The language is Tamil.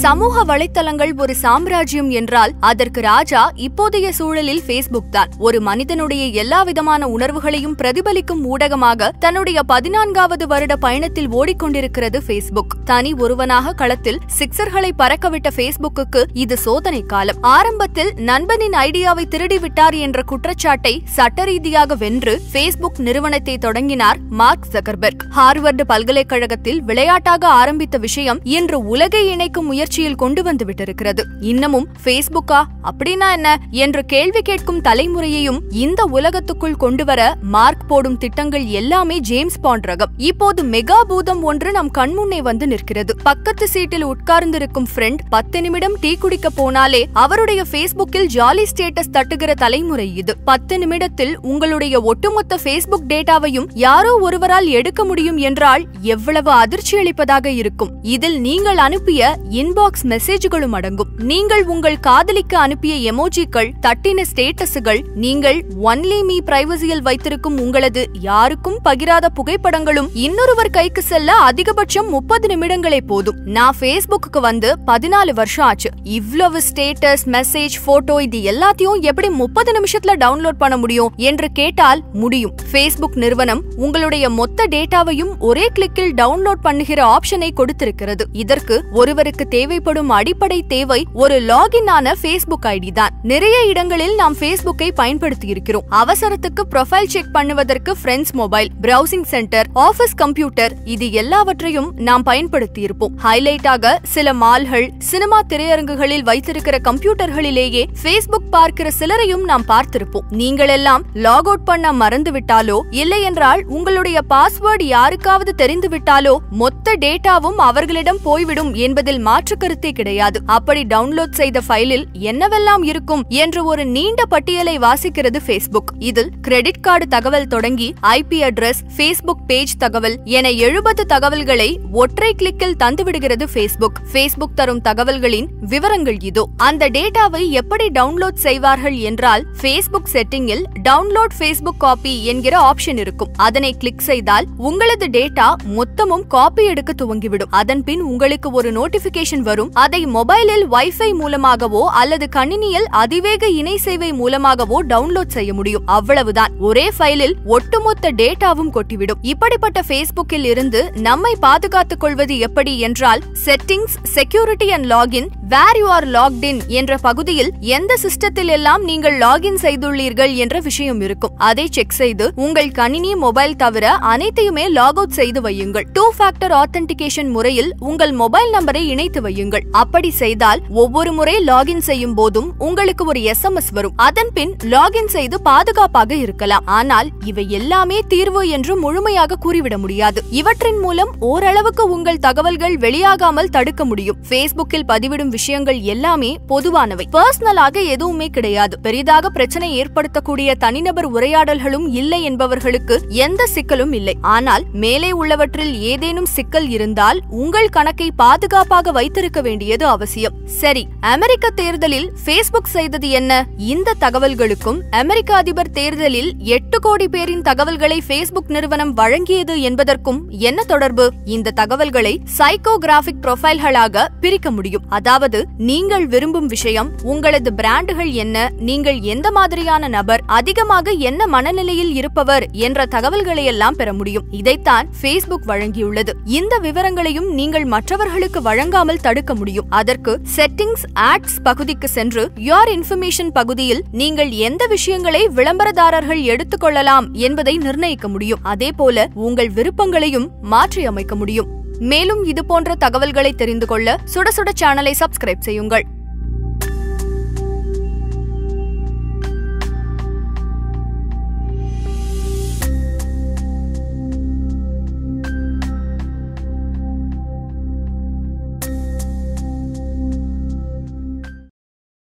சமூக வலைத்தளங்கள் ஒரு சாம்ராஜ்யம் என்றால் அதற்கு ராஜா இப்போதைய சூழலில் ஃபேஸ்புக் தான். ஒரு மனிதனுடைய எல்லா விதமான உணர்வுகளையும் பிரதிபலிக்கும் ஊடகமாக தன்னுடைய பதினான்காவது வருட பயணத்தில் ஓடிக்கொண்டிருக்கிறது ஃபேஸ்புக் தனி ஒருவனாக களத்தில் சிக்சர்களை பறக்கவிட்ட ஃபேஸ்புக்கு இது சோதனை காலம். ஆரம்பத்தில் நண்பனின் ஐடியாவை திருடிவிட்டார் என்ற குற்றச்சாட்டை சட்ட ரீதியாக வென்று பேஸ்புக் நிறுவனத்தை தொடங்கினார் மார்க் ஜக்கர்பர்க் ஹார்வர்டு பல்கலைக்கழகத்தில் விளையாட்டாக ஆரம்பித்த விஷயம் இன்று உலகை இணைக்கும் முயற்சியில் கொண்டு வந்து விட்டிருக்கிறது. இன்னமும் ஃபேஸ்புக்கா அப்படின்னா என்ன? என்று கேள்வி கேட்கும் தலைமுறையையும் இந்த உலகத்துக்குள் கொண்டு வர மார்க் போடும் திட்டங்கள் எல்லாமே ஜேம்ஸ் பாண்ட் ரகம். இப்போது மெகா பூதம் ஒன்று நம் கண்முன்னே வந்து நிற்கிறது. பக்கத்து சீட்டில் உட்கார்ந்திருக்கும் ஃப்ரெண்ட் பத்து நிமிடம் டீ குடிக்க போனாலே அவருடைய ஃபேஸ்புக்கில் ஜாலி ஸ்டேட்டஸ் தட்டுகிற தலைமுறை இது. பத்து நிமிடத்தில் உங்களுடைய ஒட்டுமொத்த ஃபேஸ்புக் டேட்டாவையும் யாரோ ஒருவரால் எடுக்க முடியும் என்றால் எவ்வளவு அதிர்ச்சி அளிப்பதாக இருக்கும். இதில் நீங்கள் அனுப்பிய இன்பாக்ஸ் மெசேஜ்களும் அடங்கும். நீங்கள் உங்கள் காதலிக்கு அனுப்பிய எமோஜிக்கள் தட்டின ஸ்டேட்டஸுகள் நீங்கள் ஒன்லி மீ பிரைவசியில் வைத்திருக்கும் உங்களது யாருக்கும் பகிராத புகைப்படங்களும் இன்னொருவர் கைக்கு செல்ல அதிகபட்சம் முப்பது நிமிடங்களே போதும். நான் பேஸ்புக்கு வந்து பதினாலு வருஷம் ஆச்சு. இவ்வளவு ஸ்டேட்டஸ் மெசேஜ் போட்டோ இது எல்லாத்தையும் எப்படி முப்பது நிமிஷத்துல டவுன்லோட் பண்ண முடியும் என்று கேட்டால் முடியும். ஃபேஸ்புக் நிறுவனம் உங்களுடைய மொத்த டேட்டாவையும் ஒரே கிளிக்கில் டவுன்லோட் பண்ணுகிற ஆப்ஷனை கொடுத்திருக்கிறது. இதற்கு ஒருவருக்கு தேவை தேவைப்படும் அடிப்படை தேவை ஒரு லாகின் ஆன பேஸ்புக் ஐடி தான். நிறைய இடங்களில் நாம் பேஸ்புக்கை பயன்படுத்தி இருக்கிறோம் அவசரத்துக்கு ப்ரொஃபைல் செக் பண்ணுவதற்கு friends mobile browsing center office computer இது எல்லாவற்றையும் நாம் பயன்படுத்தி இருப்போம் ஹைலைட்டாக சில மால்கள் சினிமா திரையரங்குகளில் வைத்திருக்கிற கம்ப்யூட்டர்களிலேயே பேஸ்புக் பார்க்கிற சிலரையும் நாம் பார்த்திருப்போம். நீங்கள் எல்லாம் லாக் அவுட் பண்ண மறந்து விட்டாலோ இல்லை என்றால் உங்களுடைய பாஸ்வேர்டு யாருக்காவது தெரிந்துவிட்டாலோ மொத்த டேட்டாவும் அவர்களிடம் போய்விடும் என்பதில் மாற்று கருத்தே கிடையாது. அப்படி டவுன்லோட் செய்த ஃபைலில் என்னவெல்லாம் இருக்கும் என்று ஒரு நீண்ட பட்டியலை வாசிக்கிறது ஃபேஸ்புக் இதில் கிரெடிட் கார்டு தகவல் தொடங்கி ஐபி அட்ரஸ் ஃபேஸ்புக் பேஜ் தகவல் என எழுபது தகவல்களை ஒற்றை கிளிக்கில் தந்துவிடுகிறது ஃபேஸ்புக் ஃபேஸ்புக் தரும் தகவல்களின் விவரங்கள் இதோ. அந்த டேட்டாவை எப்படி டவுன்லோட் செய்வார்கள் என்றால் ஃபேஸ்புக் செட்டிங்கில் டவுன்லோட் ஃபேஸ்புக் காப்பி என்கிற ஆப்ஷன் இருக்கும். அதனை கிளிக் செய்தால் உங்களது டேட்டா மொத்தமும் காப்பி எடுக்க துவங்கிவிடும். அதன் பின் உங்களுக்கு ஒரு நோட்டிபிகேஷன் வரும். அதை மொபைலில் வைஃபை மூலமாகவோ அல்லது கணினியில் அதிவேக இணை சேவை மூலமாகவோ டவுன்லோட் செய்ய முடியும். அவ்வளவுதான். ஒரே ஃபைலில் ஒட்டுமொத்த டேட்டாவும் கொட்டிவிடும். இப்படிப்பட்ட பேஸ்புக்கில் இருந்து நம்மை பாதுகாத்துக் கொள்வது எப்படி என்றால் settings security and login where you are locked in என்ற பகுதியில் எந்த சிஸ்டத்தில் எல்லாம் நீங்கள் லாகின் செய்துள்ளீர்கள் என்ற விஷயம் இருக்கும். அதை செக் செய்து உங்கள் கணினி மொபைல் தவிர அனைத்தையுமே லாக் அவுட் செய்து வையுங்கள். டூ ஃபேக்டர் ஆத்தென்டிகேஷன் முறையில் உங்கள் மொபைல் நம்பரை இணைத்து வையுங்கள். அப்படி செய்தால் ஒவ்வொரு முறை லாகின் செய்யும் போதும் உங்களுக்கு ஒரு எஸ்எம்எஸ் வரும். அதன் பின் லாகின் செய்து பாதுகாப்பாக இருக்கலாம். ஆனால் இவை எல்லாமே தீர்வு என்று முழுமையாக கூறிவிட முடியாது. இவற்றின் மூலம் ஓரளவுக்கு உங்கள் தகவல்கள் வெளியாகாமல் தடுக்க முடியும். ஃபேஸ்புக்கில் பதிவிடும் விஷயங்கள் எல்லாமே பொதுவானவை. பர்சனலாக எதுவுமே கிடையாது. பெரிதாக பிரச்சனை ஏற்படுத்தக்கூடிய தனிநபர் உரையாடல்களும் இல்லை என்பவர்களுக்கு எந்த சிக்கலும் இல்லை. ஆனால் மேலே உள்ளவற்றில் ஏதேனும் சிக்கல் இருந்தால் உங்கள் கணக்கை பாதுகாப்பாக வைத்திருக்க வேண்டியது அவசியம். சரி அமெரிக்க தேர்தலில் பேஸ்புக் செய்தது என்ன? இந்த தகவல்களுக்கும் அமெரிக்க அதிபர் தேர்தலில் எட்டு கோடி பேரின் தகவல்களை பேஸ்புக் நிறுவனம் வழங்கியது என்பதற்கும் என்ன தொடர்பு? இந்த தகவல்களை சைக்கோகிராபிக் ப்ரொஃபைல்களாக பிரிக்க முடியும். அதாவது நீங்கள் விரும்பும் விஷயம் உங்களது பிராண்டுகள் என்ன நீங்கள் எந்த மாதிரியான நபர் அதிகமாக என்ன மனநிலையில் இருப்பவர் என்ற தகவல்களை எல்லாம் பெற முடியும். இதைத்தான் ஃபேஸ்புக் வழங்கியுள்ளது. இந்த விவரங்களையும் நீங்கள் மற்றவர்களுக்கு வழங்காமல் தடுக்க முடியும். அதற்கு செட்டிங்ஸ் ஆட்ஸ் பகுதிக்கு சென்று யோர் இன்ஃபர்மேஷன் பகுதியில் நீங்கள் எந்த விஷயங்களை விளம்பரதாரர்கள் எடுத்துக்கொள்ளலாம் என்பதை நிர்ணயிக்க முடியும். அதே போல உங்கள் விருப்பங்களையும் மாற்றியமைக்க முடியும். மேலும் இது போன்ற தகவல்களை தெரிந்து கொள்ள சுட சுட சேனலை சப்ஸ்கிரைப் செய்யுங்கள்.